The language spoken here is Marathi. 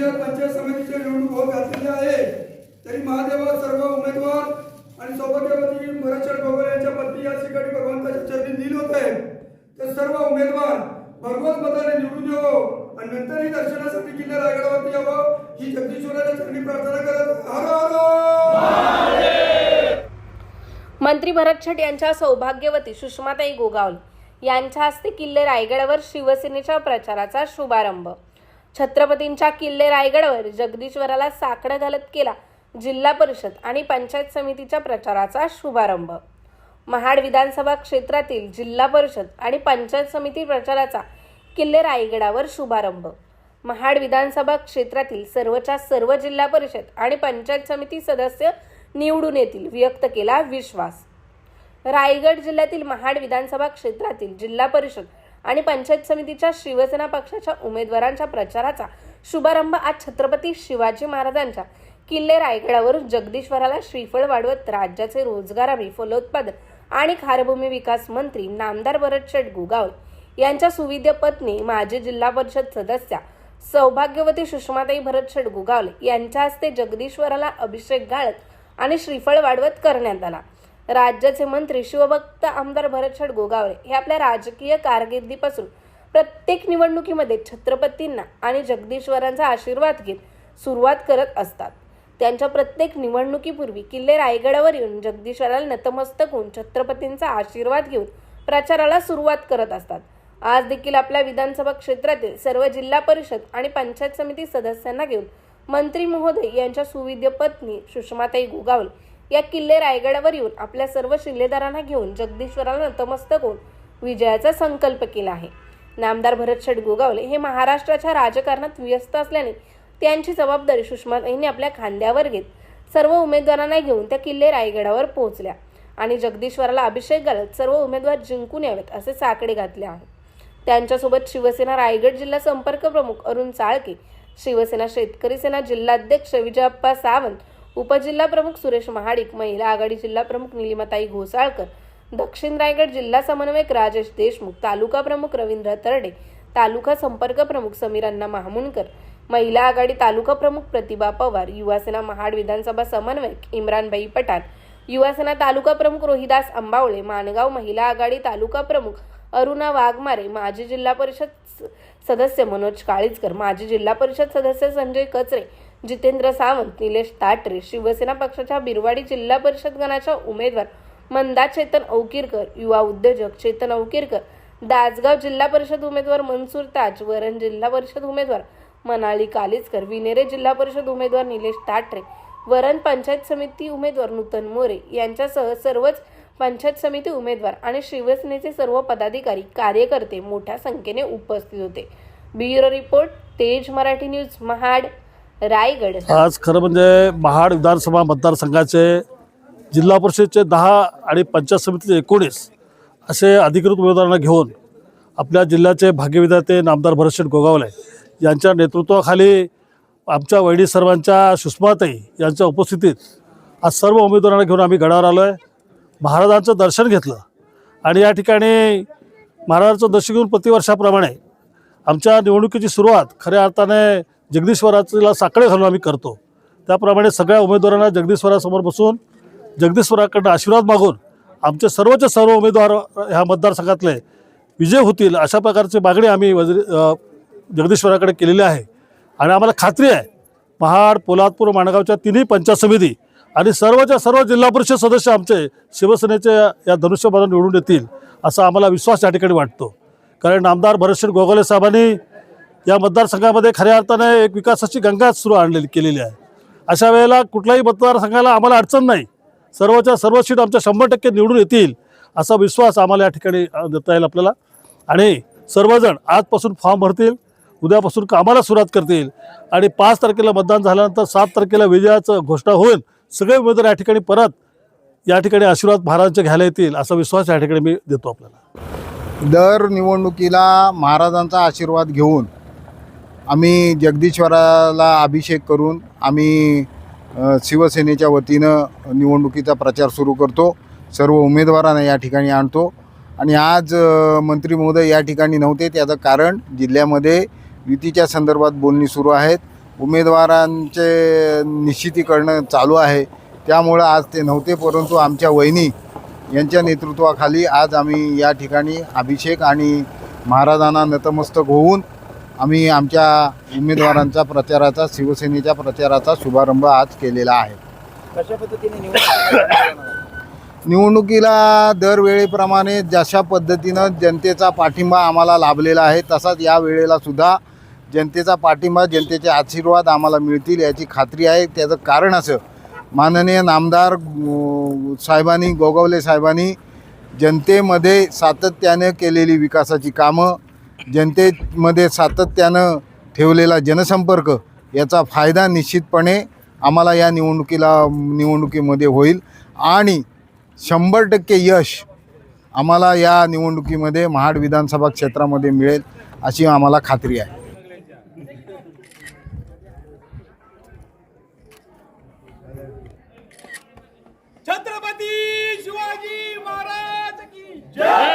परिषद पंचायत समितीच्या निवडणूक होत घातलेली आहे. तरी महादेवा सर्व उमेदवार आणि सौभाग्यवती भरतशर गोगोले यांच्या पत्नी या ठिकाणी भगवंताच्या चरणी नील होत. आहे तर सर्व उमेदवार भगवत मताने निवडून यावं आणि नंतरही दर्शनासाठी किल्ला रायगडावरती यावं ही जगदीश्वराच्या चरणी प्रार्थना करत हर हर. मंत्री भरत छट यांच्या सौभाग्यवती सुषमाताई गोगावल यांच्या हस्ते किल्ले रायगडावर शिवसेनेच्या प्रचाराचा शुभारंभ. छत्रपतींच्या किल्ले रायगडवर जगदीश्वराला साकडं घालत केला जिल्हा परिषद आणि पंचायत समितीच्या प्रचाराचा शुभारंभ. महाड विधानसभा क्षेत्रातील जिल्हा परिषद आणि पंचायत समिती प्रचाराचा किल्ले रायगडावर शुभारंभ. महाड विधानसभा क्षेत्रातील सर्वच्या सर्व जिल्हा परिषद आणि पंचायत समिती सदस्य निवडून येतील व्यक्त केला विश्वास. रायगड जिल्ह्यातील महाड विधानसभा क्षेत्रातील जिल्हा परिषद आणि पंचायत समितीच्या शिवसेना पक्षाच्या उमेदवारांच्या प्रचाराचा शुभारंभ आज छत्रपती शिवाजी महाराजांच्या किल्ले रायगडावरून जगदीश्वराला श्रीफळ वाढवत राज्याचे रोजगार हमी फलोत्पादन आणि खारभूमी विकास मंत्री नामदार भरत शेठ गुगावल यांच्या सुविद्य पत्नी माजी जिल्हा परिषद सदस्या सौभाग्यवती सुषमाताई भरत शेठ गुगावले यांच्या हस्ते जगदीश्वराला अभिषेक घालत आणि श्रीफळ वाढवत करण्यात आला. राज्याचे मंत्री शिवभक्त आमदार भरतशेठ गोगावले हे आपल्या राजकीय कारकिर्दीपासून प्रत्येक निवडणुकीमध्ये छत्रपतींना आणि जगदीश्वरांचा आशीर्वाद घेत सुरुवात करत असतात. त्यांच्या प्रत्येक निवडणुकीपूर्वी किल्ले रायगडावर येऊन जगदीश्वराला नतमस्तक होऊन छत्रपतींचा आशीर्वाद घेऊन प्रचाराला सुरुवात करत असतात. आज देखील आपल्या विधानसभा क्षेत्रातील सर्व जिल्हा परिषद आणि पंचायत समिती सदस्यांना घेऊन मंत्री महोदय यांच्या सुविद्य पत्नी सुषमाताई गोगावले या किल्ले रायगडावर येऊन आपल्या सर्व शिल्लेदारांना घेऊन जगदीश्वराला नतमस्तक होऊन विजयाचा संकल्प केला आहे. नामदार भरत शेठ गोगावले हे महाराष्ट्राच्या राजकारणात व्यस्त असल्याने त्यांची जबाबदारी सुषमाताईंनी आपल्या खांद्यावर घेत सर्व उमेदवारांना घेऊन त्या किल्ले रायगडावर पोहोचल्या आणि जगदीश्वराला अभिषेक घालत सर्व उमेदवार जिंकून यावेत असे साकडे घातले आहे. त्यांच्यासोबत शिवसेना रायगड जिल्हा संपर्क प्रमुख अरुण चाळके शिवसेना शेतकरी सेना जिल्हाध्यक्ष विजयप्पा सावंत उपजिल्हा प्रमुख सुरेश महाडिक महिला आघाडी जिल्हा प्रमुख निलिमाताई घोसाळकर दक्षिण रायगड जिल्हा समन्वयक राजेश देशमुख तालुका प्रमुख रवींद्र तरडे तालुका संपर्क प्रमुख समीर अण्णा महामुणकर महिला आघाडी तालुका प्रमुख प्रतिभा पवार युवासेना महाड विधानसभा समन्वयक इम्रानबाई पठाण युवासेना तालुका प्रमुख रोहिदास अंबावळे माणगाव महिला आघाडी तालुका प्रमुख अरुणा वाघमारे माजी जिल्हा परिषद स- सदस्य मनोज काळीजकर माजी जिल्हा परिषद सदस्य संजय कचरे जितेंद्र सावंत निलेश ताटरे शिवसेना पक्षाच्या बिरवाडी जिल्हा परिषद गणाच्या उमेदवार मंदा चेतन औकीरकर युवा उद्योजक चेतन औकीरकर दासगाव जिल्हा परिषद उमेदवार मनसूर ताज वरण जिल्हा परिषद उमेदवार मनाली कालिजकर विनेरे जिल्हा परिषद उमेदवार निलेश ताटरे वरण पंचायत समिती उमेदवार नूतन मोरे यांच्यासह सर्वच पंचायत समिती उमेदवार आणि शिवसेनेचे सर्व पदाधिकारी कार्यकर्ते मोठ्या संख्येने उपस्थित होते. ब्युरो रिपोर्ट तेज मराठी न्यूज महाड. रायगड. आज खरं म्हणजे महाड विधानसभा मतदारसंघाचे जिल्हा परिषदचे दहा आणि पंचायत समितीचे एकोणीस असे अधिकृत उमेदवारांना घेऊन आपल्या जिल्ह्याचे भाग्यविधाते नामदार भरतशेठ गोगावले यांच्या नेतृत्वाखाली आमच्या वैडी सर्वांच्या सुषमाताई यांच्या उपस्थितीत आज सर्व उमेदवारांना घेऊन आम्ही गडावर आलो आहे महाराजांचं दर्शन घेतलं आणि या ठिकाणी महाराजांचं दर्शन घेऊन प्रतिवर्षाप्रमाणे आमच्या निवडणुकीची सुरुवात खऱ्या अर्थाने जगदीश्वराला साकडे घालून आम्ही करतो. त्याप्रमाणे सगळ्या उमेदवारांना जगदीश्वरासमोर बसून जगदीश्वराकडनं आशीर्वाद मागून आमचे सर्वचे सर्व उमेदवार ह्या मतदारसंघातले विजय होतील अशा प्रकारची मागणी आम्ही वजरी जगदीश्वराकडे केलेली आहे. आणि आम्हाला खात्री आहे महाड पोलादपूर माणगावच्या तिन्ही पंचायत समिती आणि सर्वच्या सर्व जिल्हा परिषद सदस्य आमचे शिवसेनेचे या धनुष्यबाण निवडून येतील असा आम्हाला विश्वास या ठिकाणी वाटतो. कारण आमदार भरतशेठ गोगोले साहेबांनी या मतदारसंघामध्ये खऱ्या अर्थाने एक विकासाची गंगा सुरू आणलेली केलेली आहे. अशा वेळेला कुठल्याही मतदारसंघाला आम्हाला अडचण नाही. सर्वच्या सर्व सीट आमच्या शंभर टक्के निवडून येतील असा विश्वास आम्हाला या ठिकाणी देता येईल आपल्याला. आणि सर्वजण आजपासून फॉर्म भरतील उद्यापासून कामाला सुरुवात करतील. आणि पाच तारखेला मतदान झाल्यानंतर सात तारखेला विजयाचं घोषणा होईल सगळे उमेदवार या ठिकाणी परत या ठिकाणी आशीर्वाद महाराजांचे घ्यायला येतील असा विश्वास या ठिकाणी मी देतो आपल्याला. दर निवडणुकीला महाराजांचा आशीर्वाद घेऊन आम्ही जगदीश्वराला अभिषेक करून आम्ही शिवसेनेच्या वतीनं निवडणुकीचा प्रचार सुरू करतो. सर्व उमेदवारांना या ठिकाणी आणतो. आणि आज मंत्री महोदय या ठिकाणी नव्हते त्याचं कारण जिल्ह्यामध्ये युतीच्या संदर्भात बोलणी सुरू आहेत. उमेदवारांचे निश्चिती करणं चालू आहे. त्यामुळं आज ते नव्हते परंतु आमच्या वहिनी यांच्या नेतृत्वाखाली आज आम्ही या ठिकाणी अभिषेक आणि महाराजांना नतमस्तक होऊन आम्ही आमच्या उमेदवारांचा प्रचाराचा शिवसेनेच्या प्रचाराचा शुभारंभ आज केलेला आहे. कशा पद्धतीने निवडणूक निवडणुकीला दरवेळेप्रमाणे जशा पद्धतीनं जनतेचा पाठिंबा आम्हाला लाभलेला आहे तसाच या वेळेला सुद्धा जनतेचा पाठिंबा जनतेचे आशीर्वाद आम्हाला मिळतील याची खात्री आहे. त्याचं कारण असं माननीय नामदार साहेबांनी गोगावले साहेबांनी जनतेमध्ये सातत्यानं केलेली विकासाची कामं जनतेमध्ये सातत्यानं ठेवलेला जनसंपर्क याचा फायदा निश्चितपणे आम्हाला या निवडणुकीला निवडणुकीमध्ये होईल. आणि शंभर टक्के यश आम्हाला या निवडणुकीमध्ये महाड विधानसभा क्षेत्रामध्ये मिळेल अशी आम्हाला खात्री आहे. छत्रपती शिवाजी महाराज की जय!